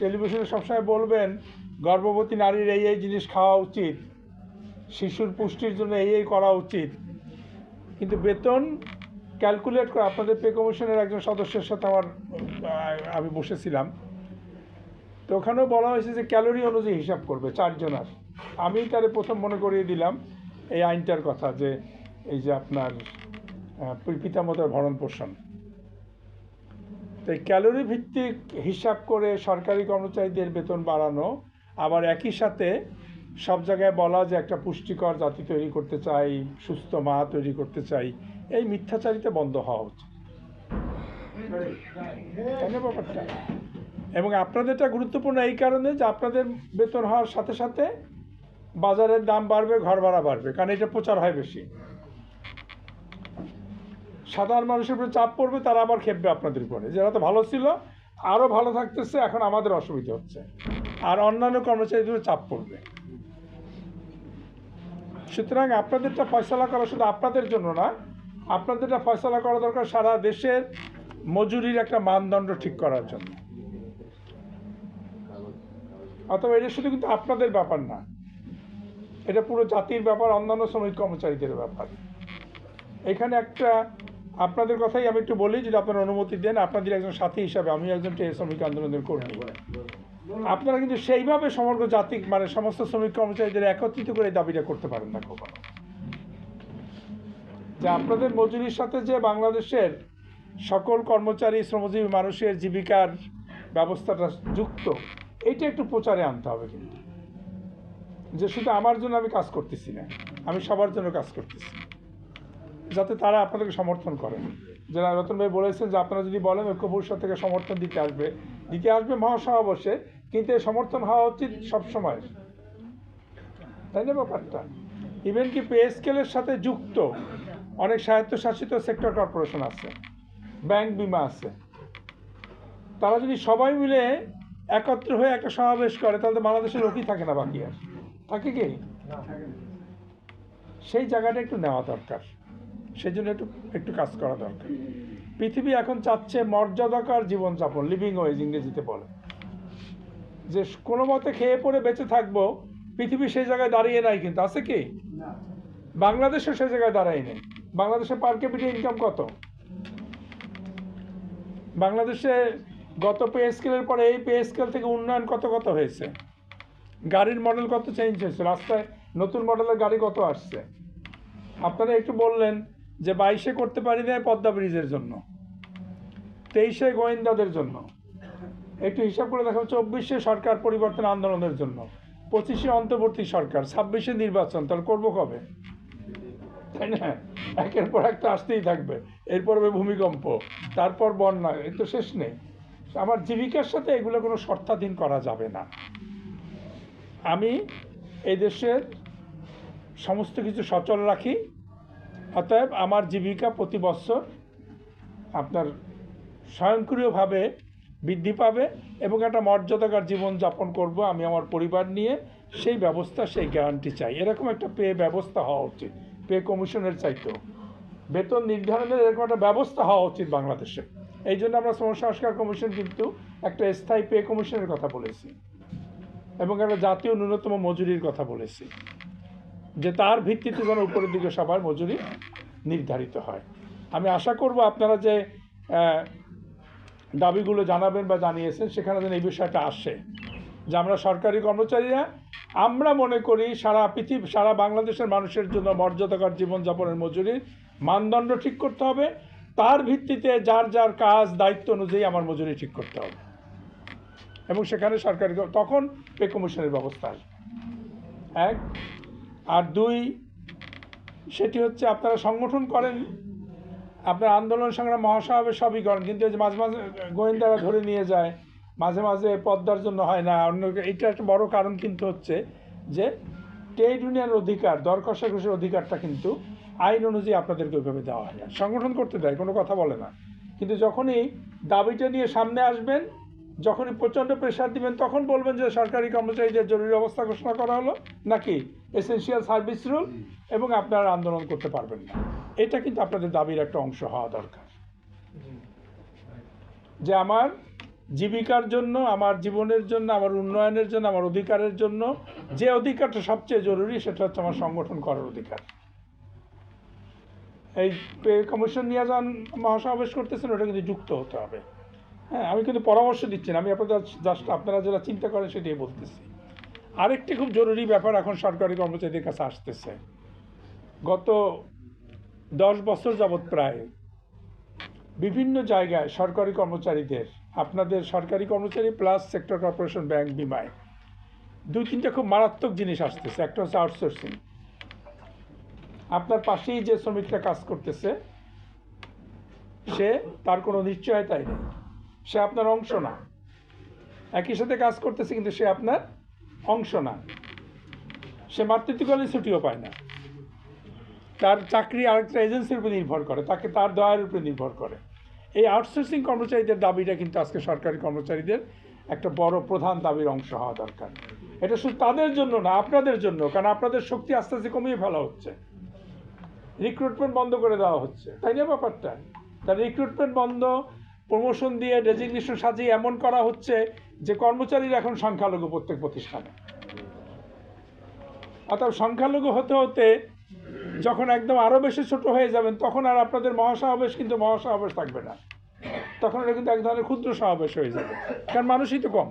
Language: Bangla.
টেলিভিশনে সবসময় বলবেন, গর্ভবতী নারীর এই এই জিনিস খাওয়া উচিত। শিশুর পুষ্টির জন্য এই এই করা উচিত। কিন্তু বেতন ক্যালকুলেট করে আপনাদের পে কমিশনের একজন সদস্যের সাথে আমার আমি বসেছিলাম। তো ওখানেও বলা হয়েছে যে ক্যালোরি অনুযায়ী হিসাব করবে চারজনার। আমি তারে প্রথম মনে করিয়ে দিলাম এই আইনটার কথা যে, এই যে আপনার পিতামাতার ভরণ পোষণ। তো এই ক্যালোরি ভিত্তিক হিসাব করে সরকারি কর্মচারীদের বেতন বাড়ানো, আবার একই সাথে সব জায়গায় বলা যে একটা পুষ্টিকর জাতি তৈরি করতে চাই, সুস্থ মা তৈরি করতে চাই, এই মিথ্যাচারিতা বন্ধ হওয়া উচিত। তাই ব্যাপারটা। এবং আপনাদেরটা গুরুত্বপূর্ণ এই কারণে যে আপনাদের বেতন হওয়ার সাথে সাথে বাজারের দাম বাড়বে ঘর ভাড়া বাড়বে, কারণ এটা প্রচার হয় বেশি। সাধারণ মানুষের উপরে চাপ পড়বে, তারা আবার খেপবে আপনাদের উপরে। যারা তো ভালো ছিল, আরও ভালো থাকতেছে, এখন আমাদের অসুবিধা হচ্ছে। আর অন্যান্য কর্মচারীদের চাপ পড়বে। সুতরাং আপনাদেরটা ফয়সলা করা শুধু আপনাদের জন্য না, আপনাদেরটা ফয়সলা করা দরকার সারা দেশের মজুরির একটা মানদণ্ড ঠিক করার জন্য। অথবা এটা শুধু কিন্তু আপনাদের ব্যাপার না, এটা পুরো জাতির ব্যাপার, অন্যান্য শ্রমিক কর্মচারীদের ব্যাপার। এখানে একটা আপনাদের কথাই আমি একটু বলি, যদি আপনারা অনুমতি দেন, আপনাদের একজন সাথী হিসাবে আমি একজন টে শ্রমিক আন্দোলনের কর্মী। আপনারা কিন্তু সেইভাবে সমগ্র জাতি মানে সমস্ত শ্রমিক কর্মচারীদের একত্রিত করে দাবিটা করতে পারেন না কখনো। যে আপনাদের মজুরির সাথে যে বাংলাদেশের সকল কর্মচারী, শ্রমজীবী মানুষের জীবিকার ব্যবস্থাটা যুক্ত এইটা একটু প্রচারে আনতে হবে কিন্তু। যে শুধু আমার জন্য আমি কাজ করতেছি না, আমি সবার জন্য কাজ করতেছি। যাতে তারা আপনাদেরকে সমর্থন করেন যারা রতন ভাই বলেছেন যে আপনারা যদি বলেন ঐক্য পরিষদ থেকে সমর্থন দিতে আসবে দিতে আসবে মহাসভা বসে কিন্তু এই সমর্থন হওয়া উচিত সবসময়। তাই না ব্যাপারটা? ইভেন কি পে স্কেলের সাথে যুক্ত অনেক স্বায়ত্তশাসিত সেক্টর কর্পোরেশন আছে ব্যাংক বিমা আছে। তারা যদি সবাই মিলে একত্র হয়ে একটা সমাবেশ করে তাহলে তো বাংলাদেশের লোকই থাকে না বাকি আর। থাকে কি? সেই জায়গাটা একটু নেওয়া দরকার। সেই জন্য একটু একটু কাজ করা দরকার। পৃথিবী এখন চাচ্ছে মর্যাদাকর জীবনযাপন লিভিং ওয়েজ ইংরেজিতে বলে। যে কোনো মতে খেয়ে পরে বেঁচে থাকব পৃথিবী সেই জায়গায় দাঁড়িয়ে নাই কিন্তু আছে কি? বাংলাদেশও সেই জায়গায় দাঁড়ায় নেই। বাংলাদেশে পার ক্যাপিটাল ইনকাম কত? বাংলাদেশে গত পে স্কেলের পরে এই পে স্কেল থেকে উন্নয়ন কত কত হয়েছে? গাড়ির মডেল কত চেঞ্জ হয়েছে? রাস্তায় নতুন মডেলের গাড়ি কত আসছে? আপনারা একটু বললেন যে বাইশে করতে পারি না পদ্মা ব্রিজের জন্য। তেইশে গোয়েন্দাদের জন্য। একটু হিসাব করে দেখো চব্বিশে সরকার পরিবর্তন আন্দোলনের জন্য। পঁচিশে অন্তর্বর্তী সরকার, ছাব্বিশে নির্বাচন, তাহলে করব কবে? তাই না? একের পর একটা আসতেই থাকবে। এরপর হবে ভূমিকম্প, তারপর বন্যা এই তো শেষ নেই। আমার জীবিকার সাথে এগুলো কোনো শর্তাধীন করা যাবে না। আমি এই দেশের সমস্ত কিছু সচল রাখি। অতএব আমার জীবিকা প্রতি বছর আপনার স্বয়ংক্রিয়ভাবে বৃদ্ধি পাবে এবং একটা মর্যাদাকর জীবনযাপন করব আমি আমার পরিবার নিয়ে। সেই ব্যবস্থা, সেই গ্যারান্টি চাই। এরকম একটা পে ব্যবস্থা হওয়া উচিত। পে কমিশনের চাইতেও। বেতন নির্ধারণের এরকম একটা ব্যবস্থা হওয়া উচিত বাংলাদেশে। এই জন্য আমরা শ্রম সংস্কার কমিশন কিন্তু একটা স্থায়ী পে কমিশনের কথা বলেছি এবং একটা জাতীয় ন্যূনতম মজুরির কথা বলেছি। যে তার ভিত্তিতে যেন উপরের দিকে সবার মজুরি নির্ধারিত হয়। আমি আশা করব আপনারা যে দাবিগুলো জানাবেন বা জানিয়েছেন, সেখানে যেন এই বিষয়টা আসে যে আমরা সরকারি কর্মচারীরা, আমরা মনে করি সারা পৃথিবী, সারা বাংলাদেশের মানুষের জন্য মর্যাদাকর জীবনযাপনের মজুরির মানদণ্ড ঠিক করতে হবে। তার ভিত্তিতে যার যার কাজ, দায়িত্ব অনুযায়ী আমার মজুরি ঠিক করতে হবে। এবং সেখানে সরকারি তখন পে কমিশনের ব্যবস্থা আসবে। এক আর দুই, সেটি হচ্ছে আপনারা সংগঠন করেন, আপনার আন্দোলন সংগ্রাম মহাসভাবে সবই করেন, কিন্তু মাঝে মাঝে গোয়েন্দারা ধরে নিয়ে যায়, মাঝে মাঝে পদ্মার জন্য হয় না, অন্য এটা একটা বড় কারণ কিন্তু হচ্ছে যে ট্রেড ইউনিয়নের অধিকার, দর অধিকারটা কিন্তু আইন অনুযায়ী আপনাদেরকে ওইভাবে দেওয়া হয় না। সংগঠন করতে দেয়, কোনো কথা বলে না। কিন্তু যখনই দাবিটা নিয়ে সামনে আসবেন যখনই প্রচণ্ড প্রেশার দিবেন, তখন বলবেন যে সরকারি কর্মচারীদের জরুরি অবস্থা ঘোষণা করা হলো নাকি এসেন্সিয়াল সার্ভিস রুল এবং আপনারা আন্দোলন করতে পারবেন না। এটা কিন্তু আপনাদের দাবির একটা অংশ হওয়া দরকার। যে আমার জীবিকার জন্য, আমার জীবনের জন্য, আমার উন্নয়নের জন্য, আমার অধিকারের জন্য যে অধিকারটা সবচেয়ে জরুরি, সেটা হচ্ছে আমার সংগঠন করার অধিকার। এই কমিশন নিয়ে যান মহাসমাবেশ করতেছেন, ওটা কিন্তু যুক্ত হতে হবে। হ্যাঁ আমি কিন্তু পরামর্শ দিচ্ছি না। আমি আপনাদের জাস্ট আপনারা যারা চিন্তা করেন সেটাই বলতেছি। আরেকটি খুব জরুরি ব্যাপার এখন সরকারি কর্মচারীদের কাছে আসতেছে। গত দশ বছর যাবৎ প্রায় বিভিন্ন জায়গায় সরকারি কর্মচারীদের, আপনাদের সরকারি কর্মচারী প্লাস সেক্টর কর্পোরেশন ব্যাংক বিমায় দুই তিনটা খুব মারাত্মক জিনিস আসতেছে। একটা হচ্ছে আউটসোর্সিং। আপনার পাশেই যে শ্রমিকটা কাজ করতেছে, সে তার কোনো নিশ্চয়তাই নেই। সে আপনার অংশ না। একই সাথে কাজ করতেছে কিন্তু সে আপনার অংশ না। সে মাতৃত্বকালীন ছুটিও পায় না। তার চাকরি আরেকটা এজেন্সির উপর নির্ভর করে, তাকে তার দয়ের উপরে নির্ভর করে। এই আউটসোর্সিং কর্মচারীদের দাবিটা কিন্তু আজকে সরকারি কর্মচারীদের একটা বড় প্রধান দাবির অংশ হওয়া দরকার। এটা শুধু তাদের জন্য না, আপনাদের জন্য, কারণ আপনাদের শক্তি আস্তে আস্তে কমিয়ে ফেলা হচ্ছে। রিক্রুটমেন্ট বন্ধ করে দেওয়া হচ্ছে। তাই না ব্যাপারটা? তার রিক্রুটমেন্ট বন্ধ প্রমোশন দিয়ে ডেজিগনেশন সাজিয়ে এমন করা হচ্ছে যে কর্মচারীর এখন সংখ্যালঘু প্রত্যেক প্রতিষ্ঠানে। অর্থাৎ সংখ্যালঘু হতে হতে যখন একদম আরও বেশি ছোট হয়ে যাবেন, তখন আর আপনাদের মহাসমাবেশ কিন্তু মহাসমাবেশ থাকবে না। তখন এটা কিন্তু এক ধরনের ক্ষুদ্র সমাবেশ হয়ে যাবে। কারণ মানুষই তো কম।